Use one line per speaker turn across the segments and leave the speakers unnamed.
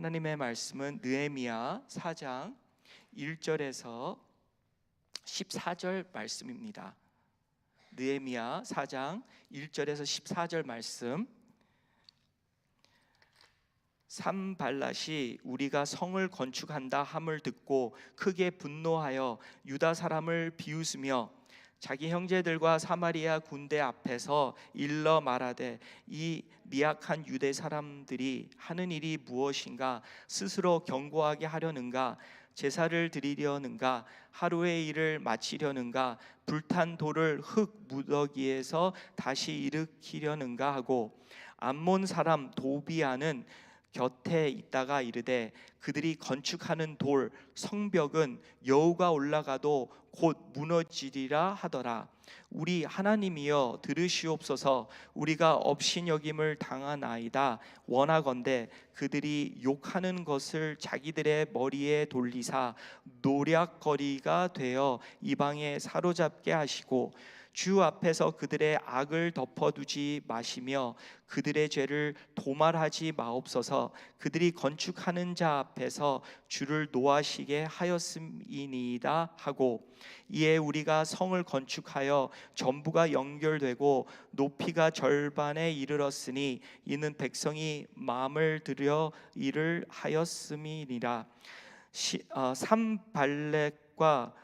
하나님의 말씀은 느헤미야 4장 1절에서 14절 말씀입니다. 느헤미야 4장 1절에서 14절 말씀 삼발랏이 우리가 성을 건축한다 함을 듣고 크게 분노하여 유다 사람을 비웃으며 자기 형제들과 사마리아 군대 앞에서 일러 말하되 이 미약한 유대 사람들이 하는 일이 무엇인가? 스스로 경고하게 하려는가? 제사를 드리려는가? 하루의 일을 마치려는가? 불탄 돌을 흙 무더기에서 다시 일으키려는가? 하고 암몬 사람 도비아는 곁에 있다가 이르되 그들이 건축하는 돌 성벽은 여우가 올라가도 곧 무너지리라 하더라. 우리 하나님이여 들으시옵소서. 우리가 업신여김을 당하나이다. 원하건대 그들이 욕하는 것을 자기들의 머리에 돌리사 노략거리가 되어 이방에 사로잡게 하시고 주 앞에서 그들의 악을 덮어두지 마시며 그들의 죄를 도말하지 마옵소서. 그들이 건축하는 자 앞에서 주를 노하시게 하였음이니이다 하고 이에 우리가 성을 건축하여 전부가 연결되고 높이가 절반에 이르렀으니 이는 백성이 마음을 들여 일을 하였음이니라. 시, 어, 삼발렉과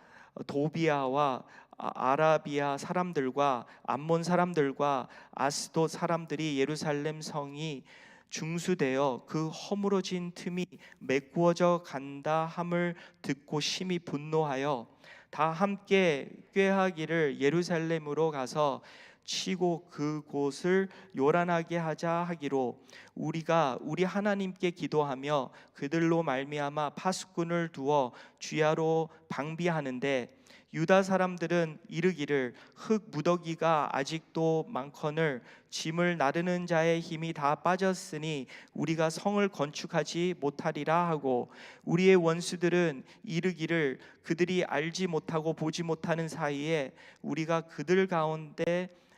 도비아와 아- 아라비아 사람들과 암몬 사람들과 아스도 사람들이 예루살렘 성이 중수되어 그 허물어진 틈이 메꾸어져 간다 함을 듣고 심히 분노하여 다 함께 꾀하기를 예루살렘으로 가서 치고 그곳을 요란하게 하자 하기로 우리가 우리 하나님께 기도하며 그들로 말미암아 파수꾼을 두어 주야로 방비하는데 유다 사람들은 이르기를 흙 무더기가 아직도 많거늘 짐을 나르는 자의 힘이 다 빠졌으니 우리가 성을 건축하지 못하리라 하고 우리의 원수들은 이르기를 그들이 알지 못하고 보지 못하는 사이에 우리가 그들 가운데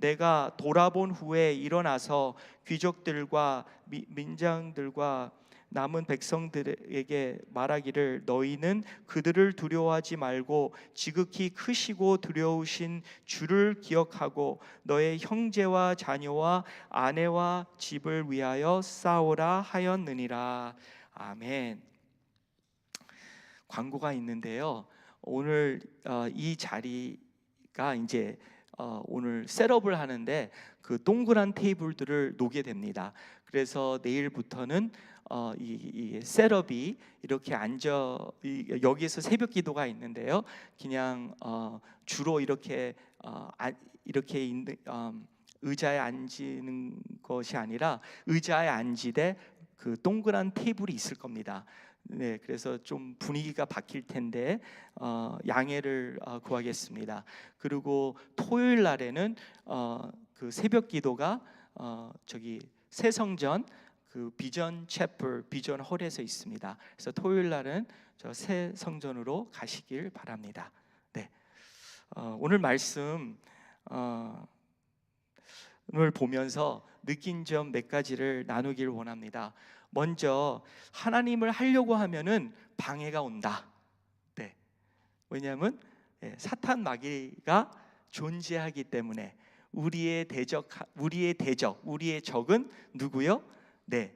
내가 돌아본 후에 일어나서 귀족들과 미- 민장들과 남은 백성들에게 말하기를 너희는 그들을 두려워하지 말고 지극히 크시고 두려우신 주를 기억하고 너의 형제와 자녀와 아내와 집을 위하여 싸우라 하였느니라 아멘. 광고가 있는데요. 오늘 어, 이 자리가 이제 어, 오늘 셋업을 하는데 그 동그란 테이블들을 놓게 됩니다. 그래서 내일부터는 어, 이, 이 셋업이 이렇게 앉아 이, 여기에서 새벽 기도가 있는데요. 그냥 어, 주로 이렇게 어, 아, 이렇게 있는 음, 의자에 앉는 것이 아니라 의자에 앉이되 그 동그란 테이블이 있을 겁니다. 네, 그래서 좀 분위기가 바뀔 텐데 어, 양해를 어, 구하겠습니다. 그리고 토요일 날에는 어, 그 새벽 기도가 어, 저기 새성전 그 비전 채플 비전 홀에서 있습니다. 그래서 토요일 날은 저 새 성전으로 가시길 바랍니다. 네, 어, 오늘 말씀 어, 을 보면서 느낀 점 몇 가지를 나누길 원합니다. 먼저 하나님을 하려고 하면은 방해가 온다. 네. 왜냐하면 예, 사탄 마귀가 존재하기 때문에 우리의 대적 우리의 대적 우리의 적은 누구요? 네.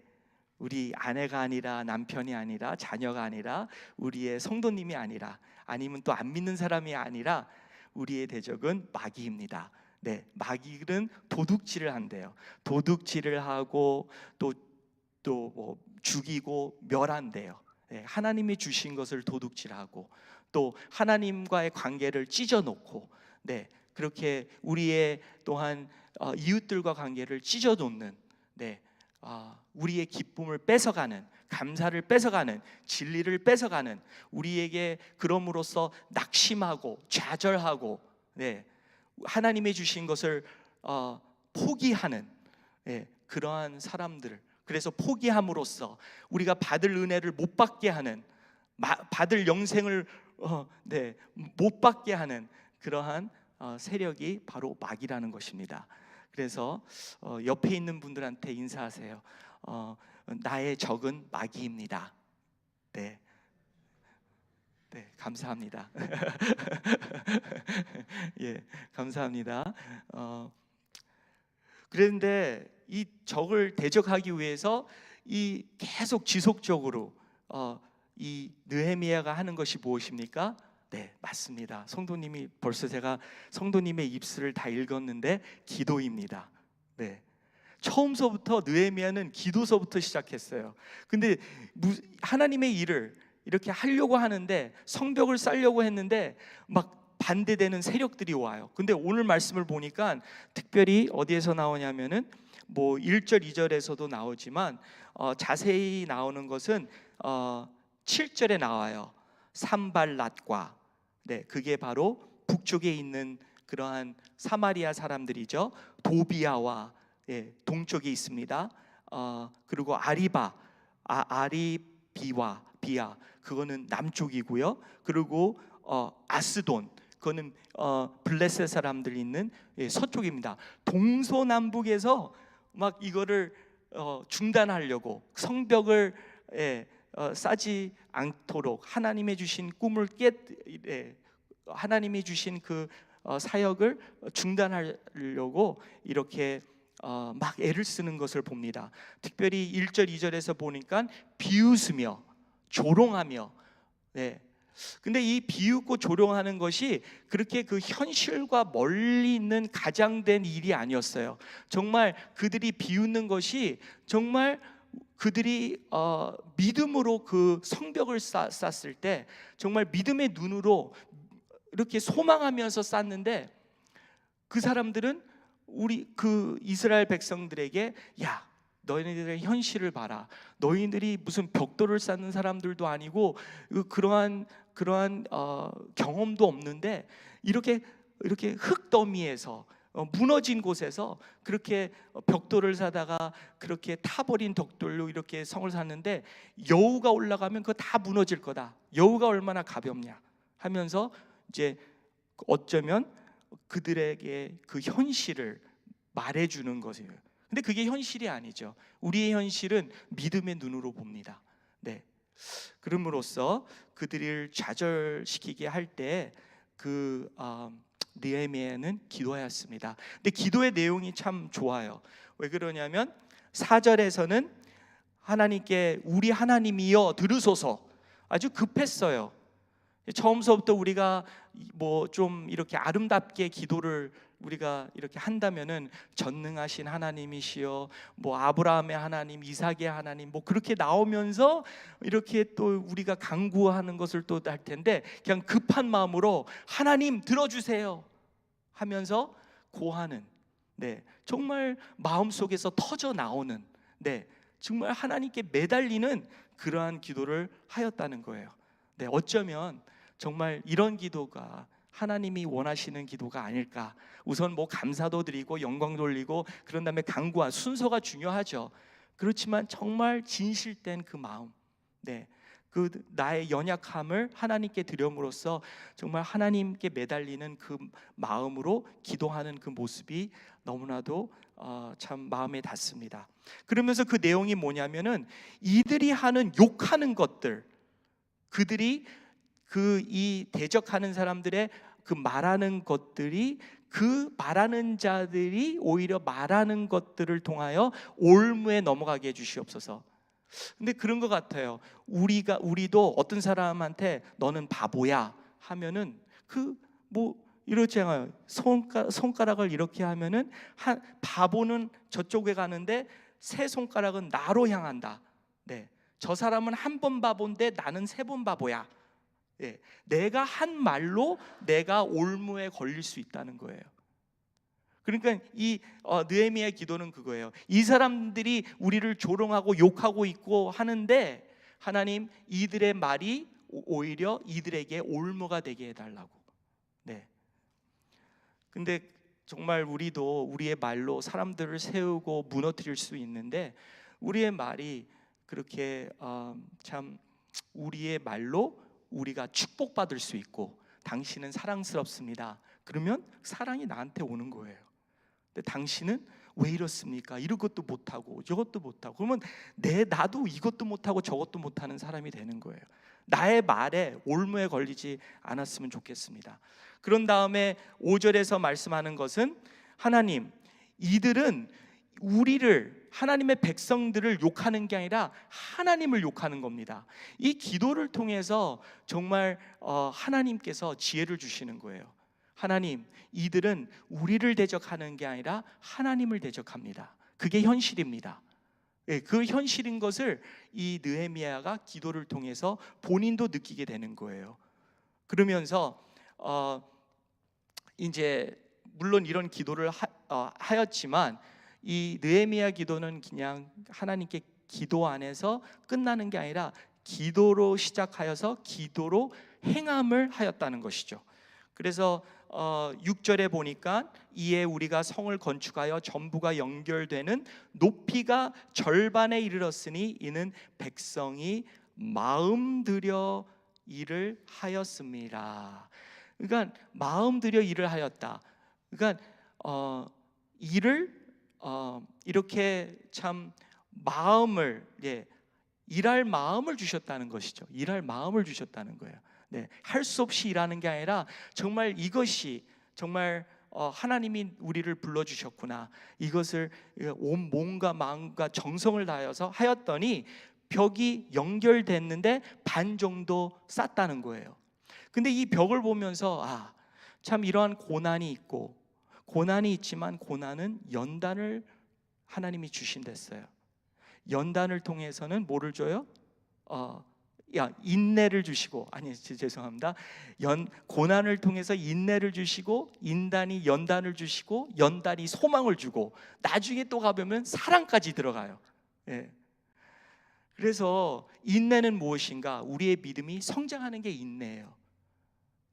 우리 아내가 아니라 남편이 아니라 자녀가 아니라 우리의 성도님이 아니라 아니면 또 안 믿는 사람이 아니라 우리의 대적은 마귀입니다. 네, 마귀는 도둑질을 한대요. 도둑질을 하고 또 또 뭐 죽이고 멸한대요. 네, 하나님이 주신 것을 도둑질하고 또 하나님과의 관계를 찢어놓고 네 그렇게 우리의 또한 어, 이웃들과 관계를 찢어놓는 네 아, 우리의 기쁨을 뺏어가는 감사를 뺏어가는 진리를 뺏어가는 우리에게 그럼으로써 낙심하고 좌절하고 네, 하나님의 주신 것을 어, 포기하는 예, 그러한 사람들 그래서 포기함으로써 우리가 받을 은혜를 못 받게 하는 마, 받을 영생을 어, 네, 못 받게 하는 그러한 어, 세력이 바로 마귀라는 것입니다. 그래서 어, 옆에 있는 분들한테 인사하세요. 어, 나의 적은 마귀입니다. 네. 네, 감사합니다. 예, 감사합니다. 어, 그런데 이 적을 대적하기 위해서 이 계속 지속적으로 어, 이 느헤미야가 하는 것이 무엇입니까? 네, 맞습니다. 성도님이 벌써 제가 성도님의 입술을 다 읽었는데 기도입니다. 네. 처음서부터 느헤미야는 기도서부터 시작했어요. 근데 무- 하나님의 일을 이렇게 하려고 하는데 성벽을 쌓려고 했는데 막 반대되는 세력들이 와요. 근데 오늘 말씀을 보니까 특별히 어디에서 나오냐면은 뭐 1절 2절에서도 나오지만 어, 자세히 나오는 것은 어, 7절에 나와요. 산발랏과 네, 그게 바로 북쪽에 있는 그러한 사마리아 사람들이죠. 도비아와 예, 동쪽에 있습니다. 어, 그리고 아리바, 아, 아리비와 비아 그거는 남쪽이고요. 그리고 어, 아스돈 그거는 어, 블레셋 사람들 있는 예, 서쪽입니다. 동서남북에서 막 이거를 어, 중단하려고 성벽을 예, 어, 싸지 않도록 하나님의 주신 꿈을 깨 예, 하나님이 주신 그 어, 사역을 중단하려고 이렇게 어, 막 애를 쓰는 것을 봅니다. 특별히 1절 2절에서 보니까 비웃으며 조롱하며 네. 근데 이 비웃고 조롱하는 것이 그렇게 그 현실과 멀리 있는 가장된 일이 아니었어요. 정말 그들이 비웃는 것이 정말 그들이 어, 믿음으로 그 성벽을 쌓, 쌓았을 때 정말 믿음의 눈으로 이렇게 소망하면서 쌓는데 그 사람들은 우리 그 이스라엘 백성들에게 야 너희들의 현실을 봐라. 너희들이 무슨 벽돌을 쌓는 사람들도 아니고 그- 그러한 그러한 어, 경험도 없는데 이렇게 이렇게 흙더미에서 어, 무너진 곳에서 그렇게 벽돌을 사다가 그렇게 타버린 덕돌로 이렇게 성을 샀는데 여우가 올라가면 그거 다 무너질 거다. 여우가 얼마나 가볍냐 하면서 이제 어쩌면 그들에게 그 현실을 말해주는 것이에요. 근데 그게 현실이 아니죠. 우리의 현실은 믿음의 눈으로 봅니다. 네. 그럼으로써 그들을 좌절시키게 할 때그 어, 느헤미야는 기도하였습니다. 근데 기도의 내용이 참 좋아요. 왜 그러냐면 4절에서는 하나님께 우리 하나님이여 들으소서 아주 급했어요. 처음서부터 우리가 뭐 좀 이렇게 아름답게 기도를 우리가 이렇게 한다면은 전능하신 하나님이시여 뭐 아브라함의 하나님, 이삭의 하나님 뭐 그렇게 나오면서 이렇게 또 우리가 강구하는 것을 또 할 텐데 그냥 급한 마음으로 하나님 들어주세요 하면서 고하는 네 정말 마음 속에서 터져 나오는 네 정말 하나님께 매달리는 그러한 기도를 하였다는 거예요. 네 어쩌면 정말 이런 기도가 하나님이 원하시는 기도가 아닐까. 우선 뭐 감사도 드리고 영광 돌리고 그런 다음에 강구한 순서가 중요하죠. 그렇지만 정말 진실된 그 마음, 네, 그 나의 연약함을 하나님께 드림으로써 정말 하나님께 매달리는 그 마음으로 기도하는 그 모습이 너무나도 어, 참 마음에 닿습니다. 그러면서 그 내용이 뭐냐면은 이들이 하는 욕하는 것들, 그들이 그 이 대적하는 사람들의 그 말하는 것들이 그 말하는 자들이 오히려 말하는 것들을 통하여 올무에 넘어가게 해 주시옵소서. 근데 그런 것 같아요. 우리가 우리도 어떤 사람한테 너는 바보야 하면은 그 뭐 이렇잖아요. 손가, 손가락을 이렇게 하면은 한 바보는 저쪽에 가는데 세 손가락은 나로 향한다. 네, 저 사람은 한 번 바보인데 나는 세 번 바보야. 예, 내가 한 말로 내가 올무에 걸릴 수 있다는 거예요. 그러니까 이 어, 느헤미야의 기도는 그거예요. 이 사람들이 우리를 조롱하고 욕하고 있고 하는데 하나님 이들의 말이 오- 오히려 이들에게 올무가 되게 해달라고. 네. 근데 정말 우리도 우리의 말로 사람들을 세우고 무너뜨릴 수 있는데 우리의 말이 그렇게 어, 참 우리의 말로 우리가 축복받을 수 있고 당신은 사랑스럽습니다. 그러면 사랑이 나한테 오는 거예요. 근데 당신은 왜 이렇습니까? 이런 것도 못하고 저것도 못하고 그러면 내 나도 이것도 못하고 저것도 못하는 사람이 되는 거예요. 나의 말에 올무에 걸리지 않았으면 좋겠습니다. 그런 다음에 5절에서 말씀하는 것은 하나님 이들은 우리를 하나님의 백성들을 욕하는 게 아니라 하나님을 욕하는 겁니다. 이 기도를 통해서 정말 어, 하나님께서 지혜를 주시는 거예요. 하나님, 이들은 우리를 대적하는 게 아니라 하나님을 대적합니다. 그게 현실입니다. 예, 그 현실인 것을 이 느헤미야가 기도를 통해서 본인도 느끼게 되는 거예요. 그러면서 어, 이제 물론 이런 기도를 하, 어, 하였지만 이 느헤미야 기도는 그냥 하나님께 기도 안에서 끝나는 게 아니라 기도로 시작하여서 기도로 행함을 하였다는 것이죠. 그래서 어, 6절에 보니까 이에 우리가 성을 건축하여 전부가 연결되는 높이가 절반에 이르렀으니 이는 백성이 마음 들여 일을 하였습니다. 그러니까 마음 들여 일을 하였다. 그러니까 어, 일을 어, 이렇게 참 마음을 예, 일할 마음을 주셨다는 것이죠. 일할 마음을 주셨다는 거예요. 네, 할 수 없이 일하는 게 아니라 정말 이것이 정말 어, 하나님이 우리를 불러 주셨구나. 이것을 온 몸과 마음과 정성을 다하여서 하였더니 벽이 연결됐는데 반 정도 쌌다는 거예요. 근데 이 벽을 보면서 아, 참 이러한 고난이 있고 고난이 있지만 고난은 연단을 하나님이 주신댔어요. 연단을 통해서는 뭐를 줘요? 어, 야 인내를 주시고 아니 지- 죄송합니다. 연 고난을 통해서 인내를 주시고 인단이 연단을 주시고 연단이 소망을 주고 나중에 또 가보면 사랑까지 들어가요. 예. 그래서 인내는 무엇인가? 우리의 믿음이 성장하는 게 인내예요.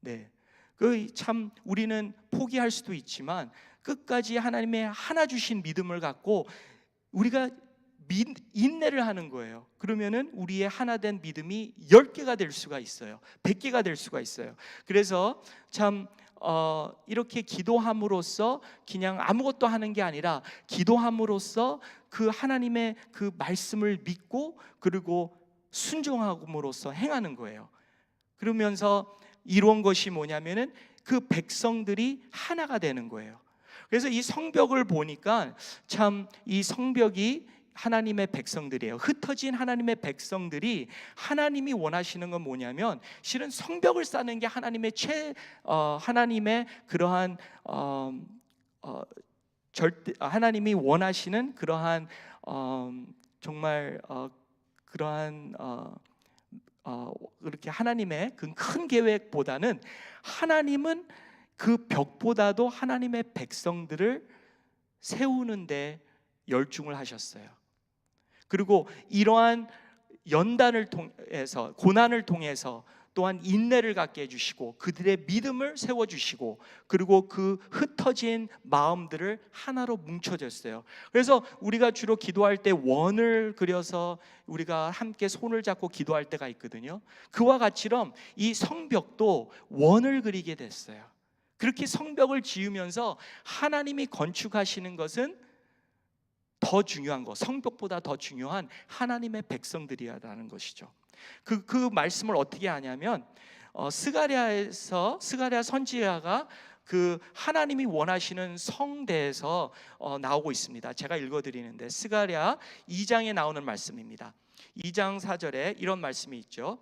네. 그 참 우리는 포기할 수도 있지만 끝까지 하나님의 하나 주신 믿음을 갖고 우리가 민, 인내를 하는 거예요. 그러면은 우리의 하나 된 믿음이 열 개가 될 수가 있어요. 백 개가 될 수가 있어요. 그래서 참 어, 이렇게 기도함으로써 그냥 아무것도 하는 게 아니라 기도함으로써 그 하나님의 그 말씀을 믿고 그리고 순종함으로써 행하는 거예요. 그러면서 이루은 것이 뭐냐면은 그 백성들이 하나가 되는 거예요. 그래서 이 성벽을 보니까 참 이 성벽이 하나님의 백성들이에요. 흩어진 하나님의 백성들이 하나님이 원하시는 건 뭐냐면 실은 성벽을 쌓는 게 하나님의 최 어, 하나님의 그러한 어, 어, 절대 하나님이 원하시는 그러한 어, 정말 어, 그러한 어, 어, 그렇게 하나님의 그 큰 계획보다는 하나님은 그 벽보다도 하나님의 백성들을 세우는데 열중을 하셨어요. 그리고 이러한 연단을 통해서 고난을 통해서 또한 인내를 갖게 해주시고 그들의 믿음을 세워주시고 그리고 그 흩어진 마음들을 하나로 뭉쳐졌어요. 그래서 우리가 주로 기도할 때 원을 그려서 우리가 함께 손을 잡고 기도할 때가 있거든요. 그와 같이럼 이 성벽도 원을 그리게 됐어요. 그렇게 성벽을 지으면서 하나님이 건축하시는 것은 더 중요한 것, 성벽보다 더 중요한 하나님의 백성들이라는 것이죠. 그, 그 말씀을 어떻게 하냐면 어, 스가랴에서 스가랴 선지자가 그 하나님이 원하시는 성대에서 어, 나오고 있습니다. 제가 읽어드리는데 스가랴 2장에 나오는 말씀입니다. 2장 4절에 이런 말씀이 있죠.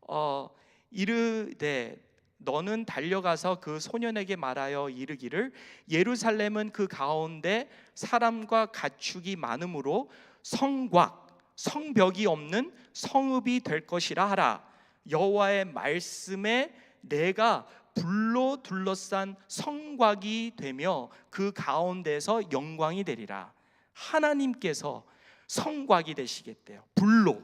어, 이르되 너는 달려가서 그 소년에게 말하여 이르기를 예루살렘은 그 가운데 사람과 가축이 많으므로 성곽 성벽이 없는 성읍이 될 것이라 하라 여호와의 말씀에 내가 불로 둘러싼 성곽이 되며 그 가운데서 영광이 되리라. 하나님께서 성곽이 되시겠대요. 불로.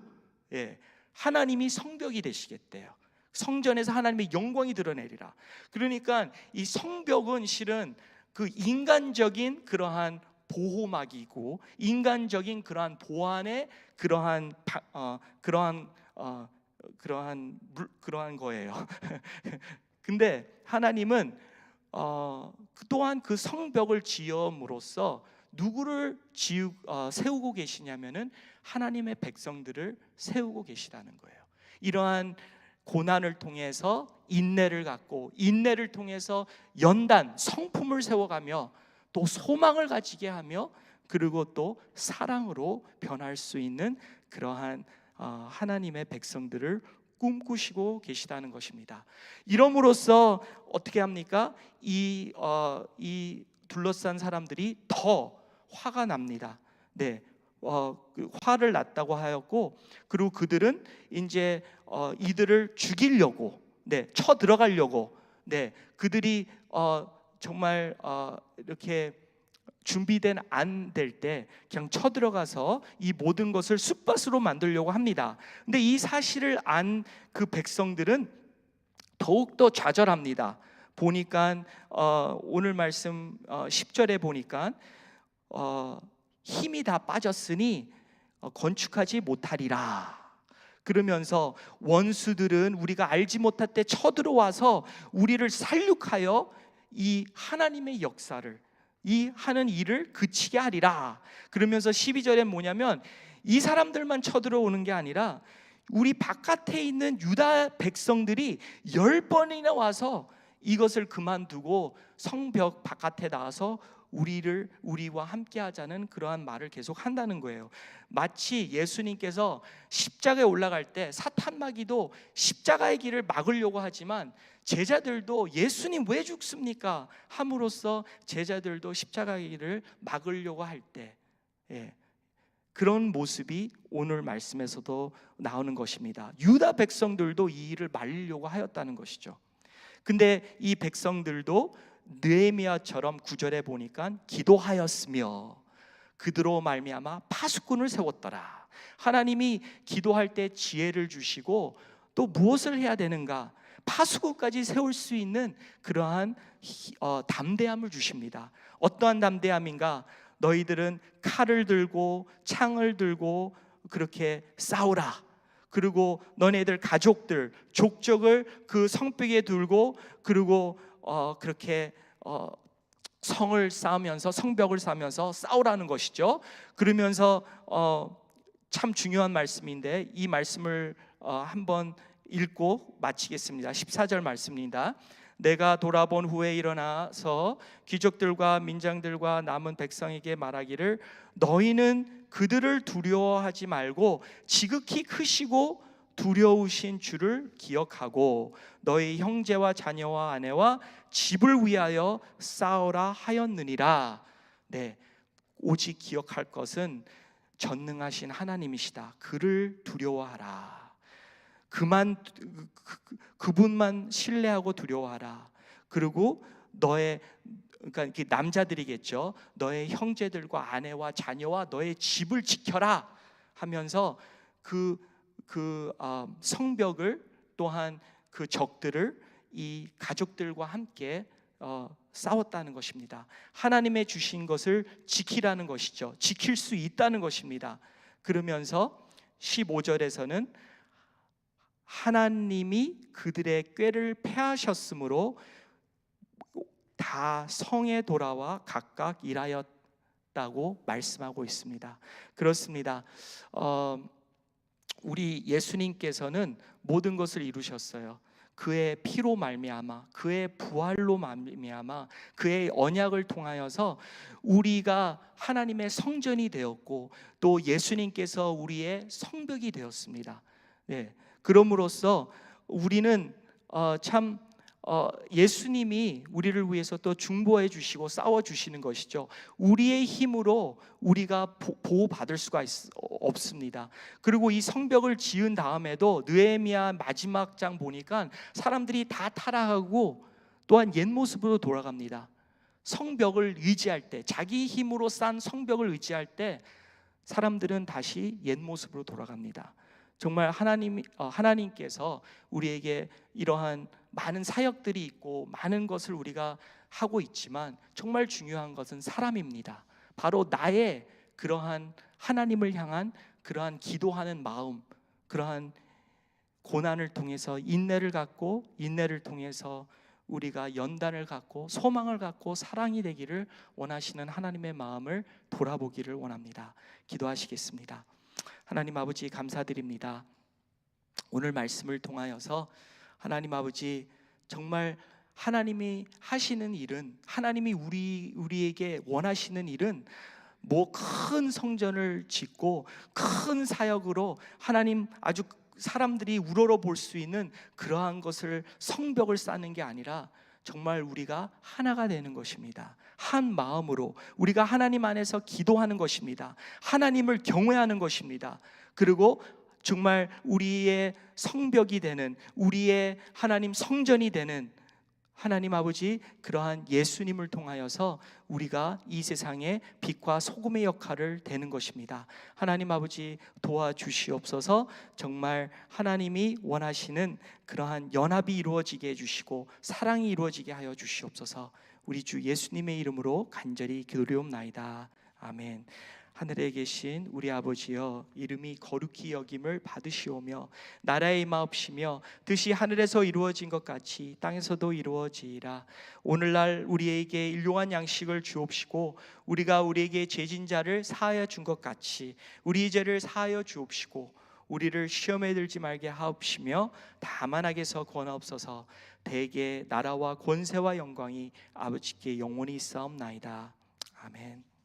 예. 하나님이 성벽이 되시겠대요. 성전에서 하나님의 영광이 드러내리라. 그러니까 이 성벽은 실은 그 인간적인 그러한 보호막이고 인간적인 그러한 보안의 그러한 바- 어, 그러한 어, 그러한 물, 그러한 거예요. 근데 하나님은 어, 또한 그 성벽을 지음으로써 누구를 지우, 어, 세우고 계시냐면은 하나님의 백성들을 세우고 계시다는 거예요. 이러한 고난을 통해서 인내를 갖고 인내를 통해서 연단 성품을 세워가며 또 소망을 가지게 하며 그리고 또 사랑으로 변할 수 있는 그러한 어, 하나님의 백성들을 꿈꾸시고 계시다는 것입니다. 이럼으로써 어떻게 합니까? 이, 어, 이 둘러싼 사람들이 더 화가 납니다. 네, 어, 그 화를 났다고 하였고, 그리고 그들은 이제 어, 이들을 죽이려고, 네, 쳐 들어가려고, 네, 그들이 어, 정말 어, 이렇게 준비된 안 될 때 그냥 쳐들어가서 이 모든 것을 쑥밭으로 만들려고 합니다. 근데 이 사실을 안 그 백성들은 더욱 더 좌절합니다. 보니까 어, 오늘 말씀 어, 10절에 보니까 어, 힘이 다 빠졌으니 어, 건축하지 못하리라. 그러면서 원수들은 우리가 알지 못할 때 쳐들어와서 우리를 살육하여 이 하나님의 역사를 이 하는 일을 그치게 하리라. 그러면서 12절에 뭐냐면 이 사람들만 쳐들어오는 게 아니라 우리 바깥에 있는 유다 백성들이 열 번이나 와서 이것을 그만두고 성벽 바깥에 나와서 우리를 우리와 함께 하자는 그러한 말을 계속 한다는 거예요. 마치 예수님께서 십자가에 올라갈 때 사탄 마귀도 십자가의 길을 막으려고 하지만 제자들도 예수님 왜 죽습니까? 함으로써 제자들도 십자가의 길을 막으려고 할때 예, 그런 모습이 오늘 말씀에서도 나오는 것입니다. 유다 백성들도 이 일을 말리려고 하였다는 것이죠. 근데 이 백성들도 느헤미야처럼 구절에 보니까 기도하였으며 그들로 말미암아 파수꾼을 세웠더라. 하나님이 기도할 때 지혜를 주시고 또 무엇을 해야 되는가? 파수꾼까지 세울 수 있는 그러한 어, 담대함을 주십니다. 어떠한 담대함인가? 너희들은 칼을 들고 창을 들고 그렇게 싸우라. 그리고 너네들 가족들 족적을 그 성벽에 들고 그리고 어, 그렇게 어, 성을 쌓으면서 성벽을 쌓으면서 싸우라는 것이죠. 그러면서 어, 참 중요한 말씀인데 이 말씀을 어, 한번 읽고 마치겠습니다. 14절 말씀입니다. 내가 돌아본 후에 일어나서 귀족들과 민장들과 남은 백성에게 말하기를 너희는 그들을 두려워하지 말고 지극히 크시고 두려우신 주를 기억하고 너희 형제와 자녀와 아내와 집을 위하여 싸우라 하였느니라. 네. 오직 기억할 것은 전능하신 하나님이시다. 그를 두려워하라. 그만 그, 그, 그분만 신뢰하고 두려워하라. 그리고 너의 그러니까 남자들이겠죠. 너의 형제들과 아내와 자녀와 너의 집을 지켜라 하면서 그, 그 어, 성벽을 또한 그 적들을 이 가족들과 함께 어, 싸웠다는 것입니다. 하나님의 주신 것을 지키라는 것이죠. 지킬 수 있다는 것입니다. 그러면서 15절에서는 하나님이 그들의 꾀를 패하셨으므로 다 성에 돌아와 각각 일하였다고 말씀하고 있습니다. 그렇습니다. 어, 우리 예수님께서는 모든 것을 이루셨어요. 그의 피로 말미암아 그의 부활로 말미암아 그의 언약을 통하여서 우리가 하나님의 성전이 되었고 또 예수님께서 우리의 성벽이 되었습니다. 네. 그럼으로써 우리는 어, 참 어, 예수님이 우리를 위해서 또 중보해 주시고 싸워 주시는 것이죠. 우리의 힘으로 우리가 보호 받을 수가 있, 없습니다. 그리고 이 성벽을 지은 다음에도 느헤미야 마지막 장 보니까 사람들이 다 타락하고 또한 옛 모습으로 돌아갑니다. 성벽을 의지할 때, 자기 힘으로 쌓은 성벽을 의지할 때 사람들은 다시 옛 모습으로 돌아갑니다. 정말 하나님 어, 하나님께서 우리에게 이러한 많은 사역들이 있고 많은 것을 우리가 하고 있지만 정말 중요한 것은 사람입니다. 바로 나의 그러한 하나님을 향한 그러한 기도하는 마음, 그러한 고난을 통해서 인내를 갖고 인내를 통해서 우리가 연단을 갖고 소망을 갖고 사랑이 되기를 원하시는 하나님의 마음을 돌아보기를 원합니다. 기도하시겠습니다. 하나님 아버지 감사드립니다. 오늘 말씀을 통하여서 하나님 아버지 정말 하나님이 하시는 일은 하나님이 우리 우리에게 원하시는 일은 뭐 큰 성전을 짓고 큰 사역으로 하나님 아주 사람들이 우러러 볼 수 있는 그러한 것을 성벽을 쌓는 게 아니라 정말 우리가 하나가 되는 것입니다. 한 마음으로 우리가 하나님 안에서 기도하는 것입니다. 하나님을 경외하는 것입니다. 그리고 정말 우리의 성벽이 되는 우리의 하나님 성전이 되는 하나님 아버지 그러한 예수님을 통하여서 우리가 이 세상에 빛과 소금의 역할을 되는 것입니다. 하나님 아버지 도와주시옵소서 정말 하나님이 원하시는 그러한 연합이 이루어지게 해주시고 사랑이 이루어지게 하여 주시옵소서 우리 주 예수님의 이름으로 간절히 기도리옵나이다. 아멘. 하늘에 계신 우리 아버지여 이름이 거룩히 여김을 받으시오며 나라의 임하옵시며 뜻이 하늘에서 이루어진 것 같이 땅에서도 이루어지이라. 오늘날 우리에게 일용한 양식을 주옵시고 우리가 우리에게 죄진 자를 사하여 준 것 같이 우리 죄를 사하여 주옵시고 우리를 시험에 들지 말게 하옵시며 다만 악에서 구원하옵소서. 대개 나라와 권세와 영광이 아버지께 영원히 있사옵나이다. 아멘